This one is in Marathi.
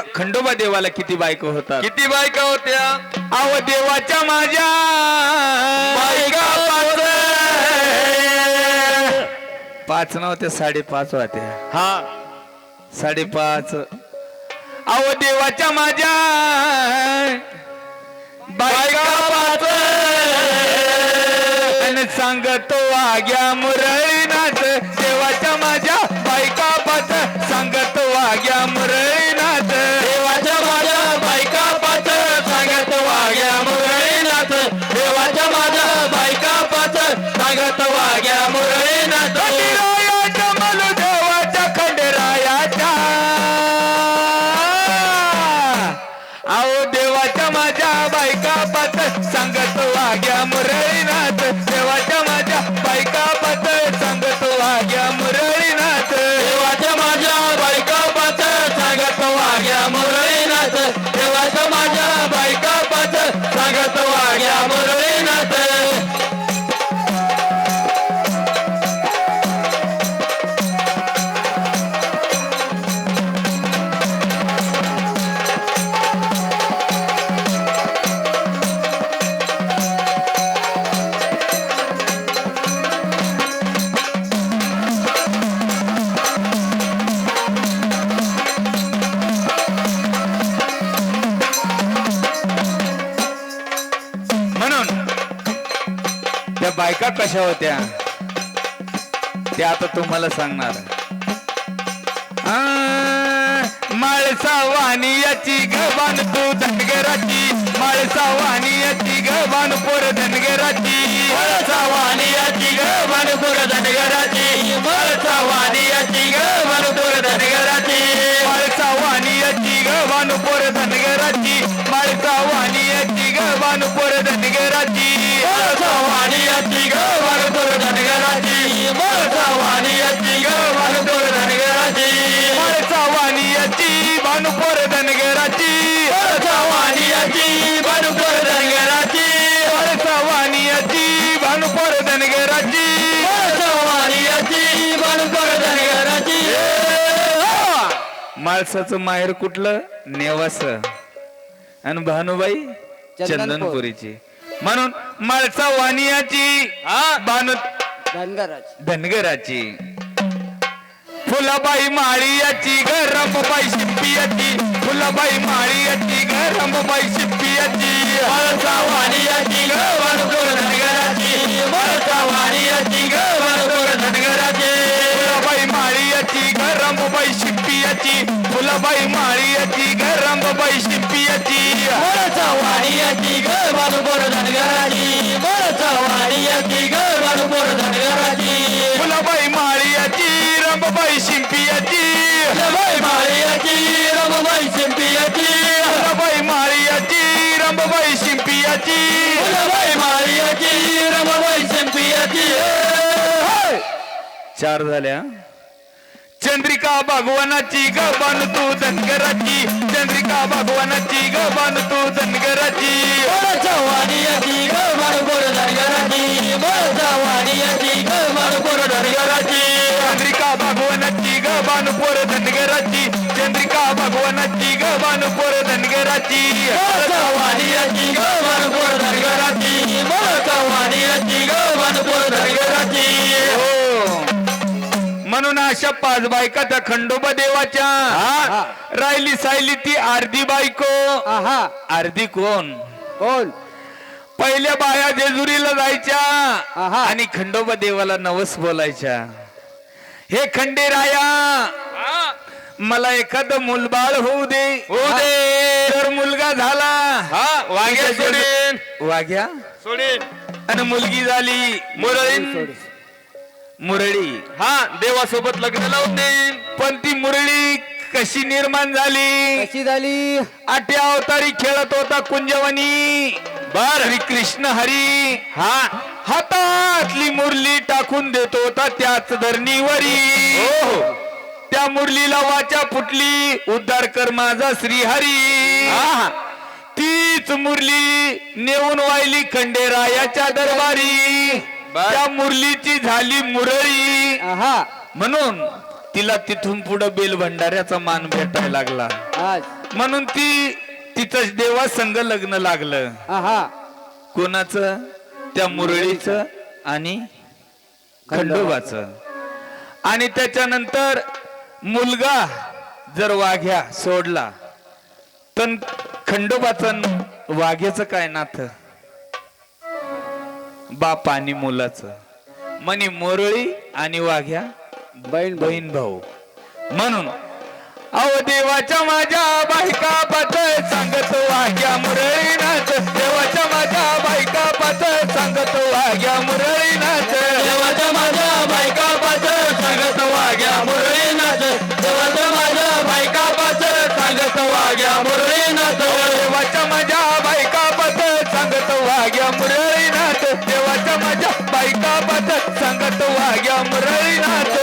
देवा खंडोबा देवाला किती बायको होतात? किती बायका होत्या? अव देवाच्या माझ्या बायका पाच. पाच नव्हत्या साडेपाच होत्या. हा. साडेपाच. अव देवाच्या माझ्या बायका पाच आणि सांगतो वाग्या मुरळीनाथ देवाच्या माझ्या बायका पाच सांगतो वाग्या मुरळीनाथ. देवाच्या माझ्या बायका पाच सांगत वाग्या मुरळीनाथ. देवाच्या माझ्या बायका पाच सांगत वाग्या मुरळीनाथ. खंडेरायाच्या देवाच्या खंडेरायाच्या. आओ देवाच्या माझ्या बायका पथ सांगत वाग्या मुरळीनाथ. बायका कशा होत्या? त्या आता तुम्हाला सांगणार. आ, माळसा वाणियाची गबान तू धनगराची माळसा वाणियाची गबान पोर धनगराची मळसा वाणियाची ग पोर धनगराची मळसा वाणियाची ग पोर धनगराची माळसा वाणियाची गबान पोर धनगराची माळसा वाणियाची गबान पोर धनगराची धनगराची वाणियाची धनगराची वाणियाची भानुपोर धनगराची वाणियाची धनगराची. माळसाचं माहेर कुठलं? नेवास. आणि भानुबाई? चंदनपुरीची. म्हणून माळसा वाणियाची भानु धनगराज धनगराची. फुलाबाई माळीयाची ग रंबाई शिंपियाची फुलाबाई माळीयाची ग रंबाई शिंपियाची मळसा वाणियाची ग मनपूर धनगराची. मळसा वाणियाची ग मनपूर धनगराची. फुलाबाई माळीयाची ग रंबाई शिंपियाची फुलाबाई माळीयाची ग रंबाई शिंपियाची मळसा वाणियाची ग मनपूर धनगराची. मळसा वाणियाची रमबाई रमबाई चार झाल्या. चंद्रिका भगवानाची ग बान तू धनगराची. चंद्रिका भगवानाची ग बान तू धनगराची. धनगराची धनगराची धनगराची हो. म्हणून अशा पाच बायका त्या खंडोबा देवाच्या. राहिली सायली ती अर्धी बायको. आहा. अर्धी कोण? कोण? पहिल्या बाया जेजुरीला जायच्या आहा. आणि खंडोबा देवाला नवस बोलायच्या. हे खंडेराया मला एखादं मुलबाळ होऊ दे. होऊ दे. मुलगा झाला. हा वाघ्या सोडीन. वाघ्या? सोडीन. आणि मुलगी झाली. मुरळीन. मुरळी हा देवासोबत लग्न लावून देईन. पण ती मुरळी कशी निर्माण झाली? कशी झाली? आठ्या अवतारी खेळत होता कुंजवनी बर. हरी कृष्ण हरी. हा. हातातली मुरली टाकून देत होता त्याच धरणीवरी. हो त्या मुरलीला वाचा फुटली. उद्धार कर माझा श्रीहरी. तीच मुरली नेऊन वाहिली खंडेरायाच्या दरबारी. बर. त्या मुरलीची झाली मुरळी. म्हणून तिला तिथून पुढे बेल भंडाऱ्याचा मान भेटायला लागला. म्हणून ती तिचं देवा संग लग्न लागलं. कोणाचं? त्या मुरळीचं आणि खंडोबाचं. आणि त्याच्यानंतर मुलगा जर वाघ्या सोडला तर खंडोबाचं न- वाघ्याचं काय नाथ बाप आणि मुलाचं. म्हणे मुरळी आणि वाघ्या बहीण बहीण बहीण भाऊ. म्हणून अहो देवाच्या माझ्या बायका पातळ सांगत वाघ्या मुरळी नाच देवाच्या माझ्या बायका पातळ सांगत वाघ्या मुरळी नाच वाग्या मुरळीनाथ देवाच्या माझ्या बायका पातळ सांगत वाग्या मुरळीनाथ.